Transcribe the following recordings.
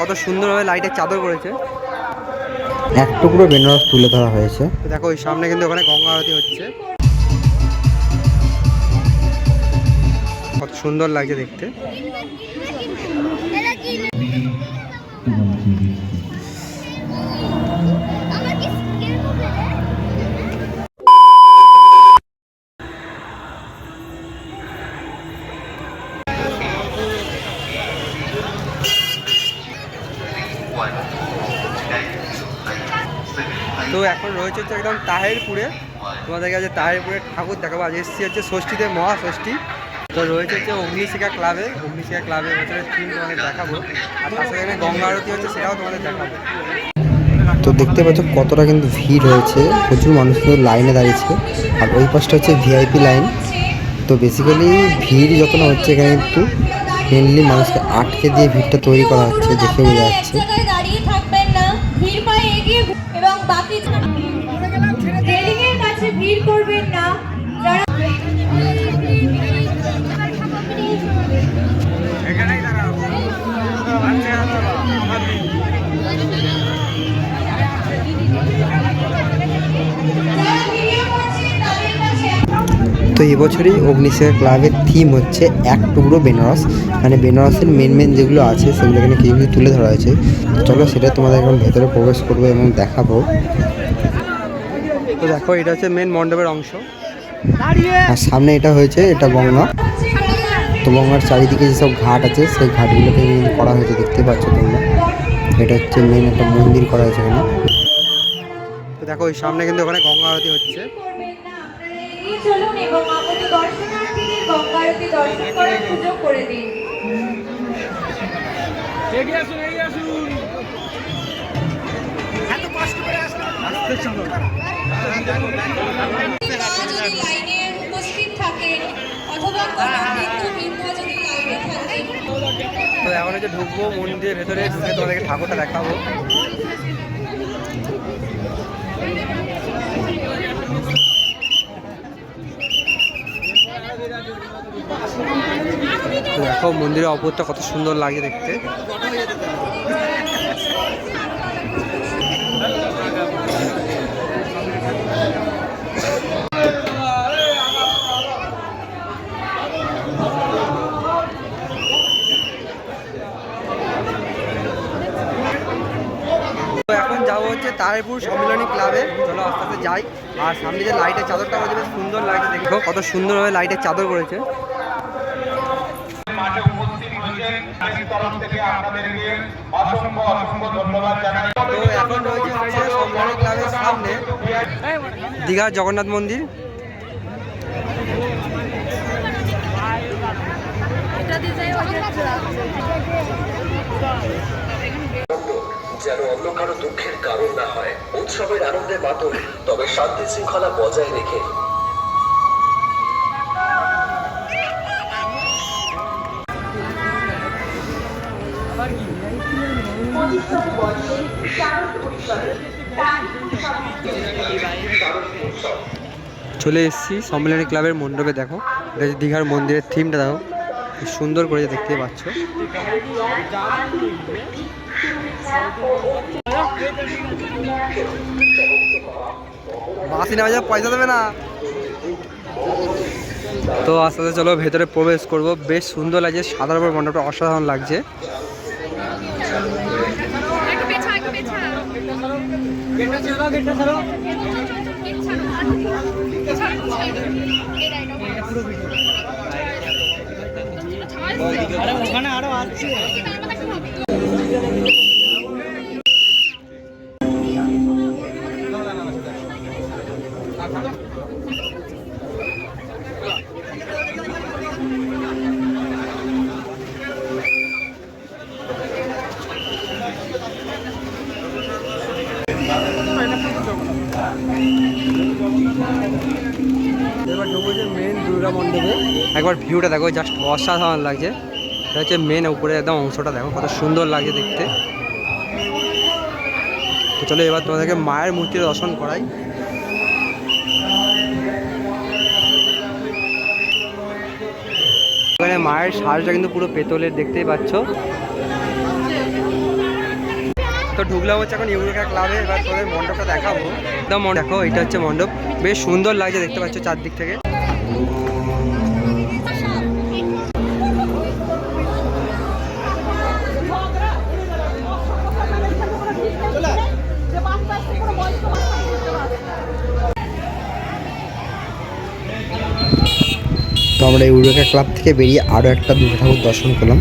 কত সুন্দরভাবে লাইটের চাদর করেছে এক টুকরো বেনারস তুলে ধরা হয়েছে। দেখো ওই সামনে কিন্তু ওখানে গঙ্গা আরতি হচ্ছে। কত সুন্দর লাগছে দেখতে। রয়েছে হচ্ছে একদম তাহেরপুরে। তোমাদের কাছে তাহেরপুরের ঠাকুর দেখাবো। আজ এসেছি হচ্ছে ষষ্ঠীতে, মহাষষ্ঠী। তো রয়েছে হচ্ছে অগ্নিশিখা ক্লাবে। অগ্নিশিখা ক্লাবে বছরের থিম তোমাদের দেখাবো। আর তার সাথে গঙ্গা আরতি হচ্ছে সেটাও তোমাদের দেখাবো। তো দেখতে পাচ্ছ কতটা কিন্তু ভিড় হয়েছে। প্রচুর মানুষ কিন্তু লাইনে দাঁড়িয়েছে। আর ওই পাশটা হচ্ছে ভিআইপি লাইন। তো বেসিক্যালি ভিড় যত না হচ্ছে এখানে কিন্তু মেনলি মানুষকে আটকে দিয়ে ভিড়টা তৈরি করা হচ্ছে, দেখে বোঝা যাচ্ছে। ভিড় করবেন না। যারা তো এবছরই অগ্নিশেখা ক্লাবের থিম হচ্ছে এক টুকরো বেনারস। মানে বেনারসের মেন মেন যেগুলো আছে সেগুলো এখানে কিছু কিছু তুলে ধরা হয়েছে। চলো সেটা তোমাদের এখন ভেতরে প্রবেশ করব এবং দেখাবো। দেখো এটা হচ্ছে মেন মণ্ডপের অংশ। আর সামনে এটা হয়েছে এটা গঙ্গা। তো গঙ্গার চারিদিকে যেসব ঘাট আছে সেই ঘাটগুলোকে করা হয়েছে দেখতে পাচ্ছ তোমরা। এটা হচ্ছে মেন একটা মন্দির করা হয়েছে এখানে। তো দেখো ওই সামনে কিন্তু ওখানে গঙ্গা আরতি হচ্ছে। করবেন না আপনারা এগিয়ে চলুন এবং আগত দর্শনার্থীদের গঙ্গা আরতি দর্শন করার সুযোগ করে দিন যদি তো এখন হচ্ছে ঢুকবো মন্দিরের ভেতরে, ঢুকে তোমাদেরকে ঠাকুরটা দেখাবো। দেখো মন্দিরের অপরটা কত সুন্দর লাগে দেখতে তো এখন যাব হচ্ছে তারেপুর সম্মিলনী ক্লাবে। চলো আস্তে আস্তে যাই। আর সামনে যে লাইটের চাদরটা করেছে বেশ সুন্দর লাগছে দেখো কত সুন্দরভাবে লাইটের চাদর করেছে তো এখন রয়েছে হচ্ছে সম্মিলনী ক্লাবের সামনে। দীঘার জগন্নাথ মন্দির। যেন অন্য কারও দুঃখের কারণ না হয়। উৎসবের আনন্দে মাতুন তবে শান্তি শৃঙ্খলা বজায় রেখে। চলে এসেছি সম্মেলনী ক্লাবের মণ্ডপে, দেখো। এটা হচ্ছে দীঘার মন্দিরের থিমটা দেখো। সুন্দর করে দেখতে পাচ্ছ। বাসি নেওয়া যাবে পয়সা দেবে না। তো আস্তে আস্তে চলো ভেতরে প্রবেশ করব। বেশ সুন্দর লাগছে, সাদার উপর অসাধারণ লাগছে। এবার একবার ভিউটা দেখো জাস্ট অসাধারণ লাগছে। এটা হচ্ছে মেন উপরে একদম অংশটা দেখো, কত সুন্দর লাগছে দেখতে। তো চলো এবার তোমাদেরকে মায়ের মূর্তির দর্শন করাই। মায়ের সাজটা কিন্তু পুরো পেতলের, দেখতেই পাচ্ছ। তো ঢুকলাম হচ্ছে এখন ইউরোকা ক্লাবে, এবার তোদের মণ্ডপটা দেখাবো। একদম দেখো, এটা হচ্ছে মণ্ডপ। বেশ সুন্দর লাগছে, দেখতে পাচ্ছ চারদিক থেকে। তো আমরা ইউরোকা ক্লাব থেকে বেরিয়ে আরও একটা দুর্গা ঠাকুর দর্শন করলাম।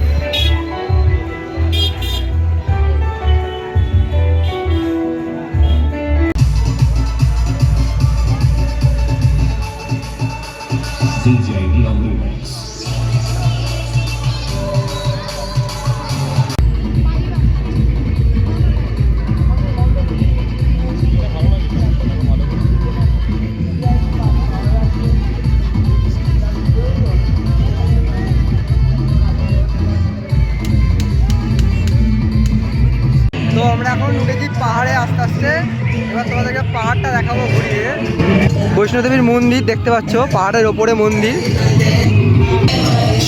বৈষ্ণোদেবীর মন্দির দেখতে পাচ্ছ, পাহাড়ের ওপরে মন্দির।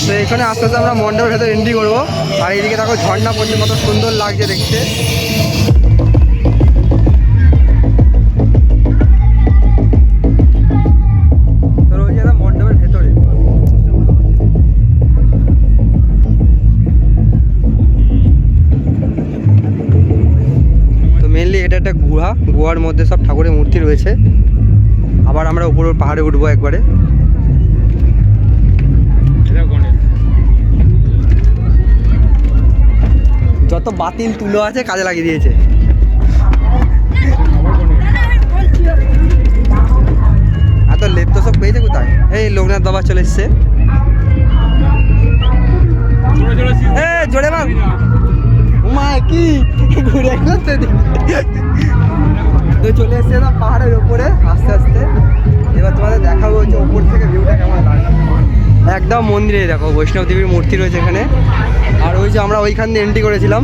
তো এখানে আস্তে আস্তে আমরা মণ্ডপের ভেতরে এন্ট্রি করব। আর এইদিকে দেখো ঝর্ণা পড়ছে কত সুন্দর লাগছে দেখতে। একটা গুহা, গুহার মধ্যে সব ঠাকুরের মূর্তি রয়েছে। আবার আমরা উপর পাহাড়ে উঠবো একবারে। যত বাতিল তুলো আছে, কাজে লাগিয়ে দিয়েছে। এত লেপ তো সব পেয়েছে কোথায়? এই লোকনাথ বাবা চলে এসছে। জোরে কি? ঘুরে তো চলে এসছে না পাহাড়ের ওপরে আস্তে আস্তে। এবার তোমাদের দেখাবো হচ্ছে ওপর থেকে ভিউটা কেমন লাগে একদম মন্দিরে, দেখো, বৈষ্ণব দেবীর মূর্তি রয়েছে এখানে। আর ওই যে আমরা ওইখান দিয়ে এন্ট্রি করেছিলাম।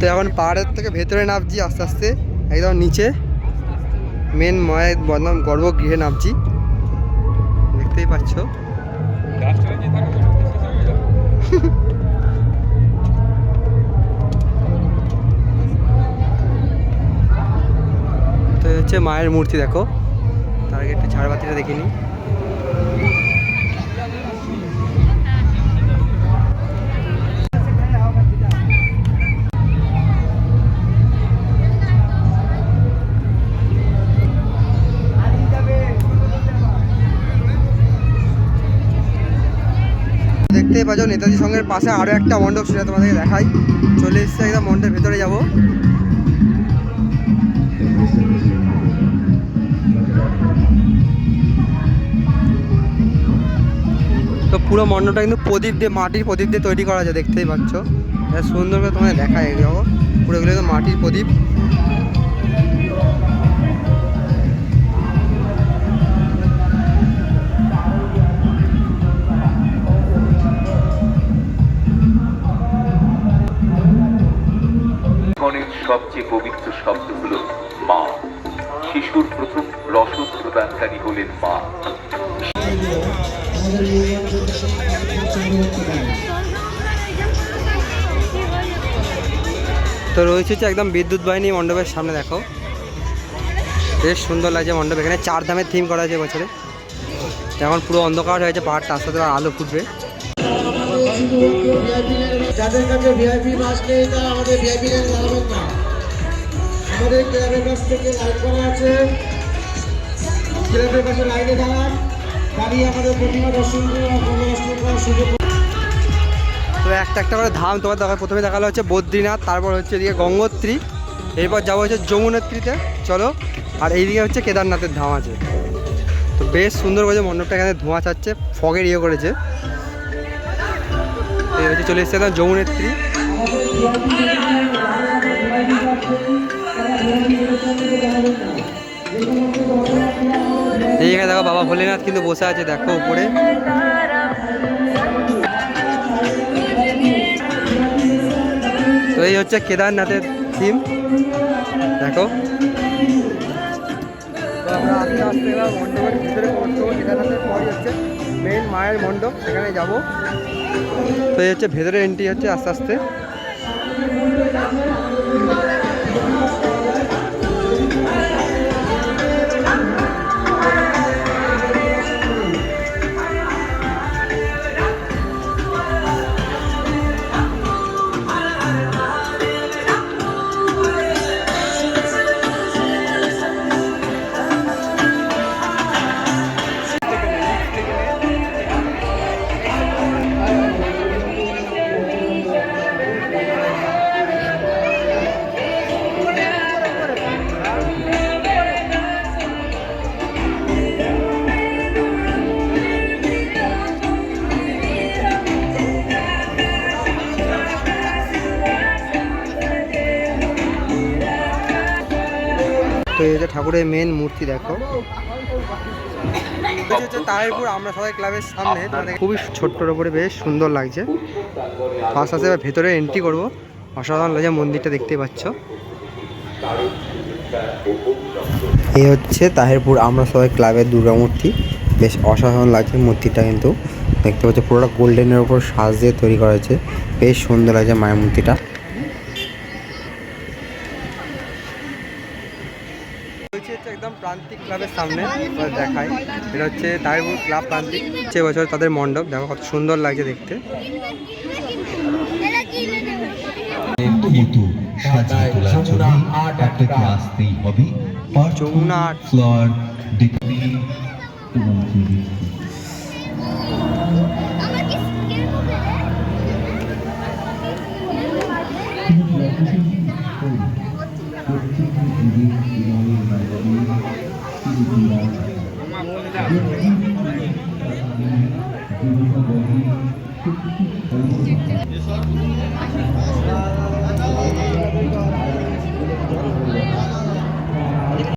তো এখন পাহাড়ের থেকে ভেতরে নামছি আস্তে আস্তে, একদম নিচে। মেন মায়ের বদনাম গর্ভগৃহে নামছি। দেখতেই পাচ্ছ। তো হচ্ছে মায়ের মূর্তি দেখো। তার আগে একটু ঝাড়বাতিটা দেখিনি দেখতেই পাচ্ছ, নেতাজি সঙ্গের পাশে আরও একটা মণ্ডপ, সেটা তোমাদেরকে দেখাই। চলে এসছে একদম মণ্ডপের ভেতরে যাব। তো পুরো মণ্ডপটা কিন্তু প্রদীপ দিয়ে, মাটির প্রদীপ দিয়ে তৈরি করা আছে, দেখতেই পাচ্ছ। সুন্দর করে তোমাদের দেখায় এগুলো পুরো এগুলো মাটির প্রদীপ। সবচেয়ে পবিত্র শব্দ হল মা। শিশুর প্রথম রসদ প্রদানকারী হলেন মা। তো রয়েছে হচ্ছে একদম বিদ্যুৎ বাহিনী মণ্ডপের সামনে দেখো। বেশ সুন্দর লাগছে মণ্ডপ। এখানে চার ধামের থিম করা আছে বছরে এখন পুরো অন্ধকার হয়েছে পাহাড়টা আস্তে আস্তে আলো ফুটবে। যাদের কাছে ভিআইপি মাস্ক নেই তারা আমাদের ভিআইপি লাগাবেন না আমাদের ক্লাবের কাছ থেকে লাইন করা আছে। ক্লাবের কাছে লাইনে দাঁড়ান। দাঁড়িয়ে আমাদের প্রতিমা দর্শন করার সুযোগ তো একটা একটা করে ধাম তোমার দেখা প্রথমে দেখাল হচ্ছে বদ্রীনাথ তারপর হচ্ছে এদিকে গঙ্গোত্রী এরপর যাব হচ্ছে যমুনেত্রীতে। চলো আর এইদিকে হচ্ছে কেদারনাথের ধাম আছে। তো বেশ সুন্দর করেছে মণ্ডপটা এখানে ধোঁয়া ছাড়ছে ফগের ইয়ে করেছে। এই হচ্ছে চলে এসছে যমুনেত্রী। এই জায়গায় দেখো বাবা ভোলেনাথ কিন্তু বসে আছে দেখো উপরে। তো এই হচ্ছে কেদারনাথের থিম দেখো। আমরা আস্তে আস্তে এবার মণ্ডপের ভিতরে পড়তে হবে সেখানে পরে হচ্ছে মেন মায়ের মণ্ডপ সেখানে যাব। তো এই হচ্ছে ভেতরে এন্ট্রি হচ্ছে আস্তে আস্তে। ঠাকুরের মেন মূর্তি দেখো। হচ্ছে তাহিরপুর আমরা সবাই ক্লাবের সামনে। খুবই ছোট্টর উপরে বেশ সুন্দর লাগছে। ফার্স্ট এবার ভেতরে এন্ট্রি করব। অসাধারণ লাগছে মন্দিরটা দেখতে পাচ্ছ। এই হচ্ছে তাহিরপুর আমরা সবাই ক্লাবের দুর্গা মূর্তি। বেশ অসাধারণ লাগছে মূর্তিটা কিন্তু। দেখতে পাচ্ছ পুরোটা গোল্ডেনের ওপর সাজ দিয়ে তৈরি করা হয়েছে। বেশ সুন্দর লাগছে মায়ের মূর্তিটা। হচ্ছে হচ্ছে একদম প্রান্তিক ক্লাবের সামনে দেখায়। দেখাই এটা হচ্ছে তাইবুর ক্লাব প্রান্তিক। হচ্ছে বছর তাদের মণ্ডপ দেখো কত সুন্দর লাগছে দেখতে। কিন্তু সাজিয়ে তোলার জন্য আপনাকে আসতেই হবে। Jamuna floor degree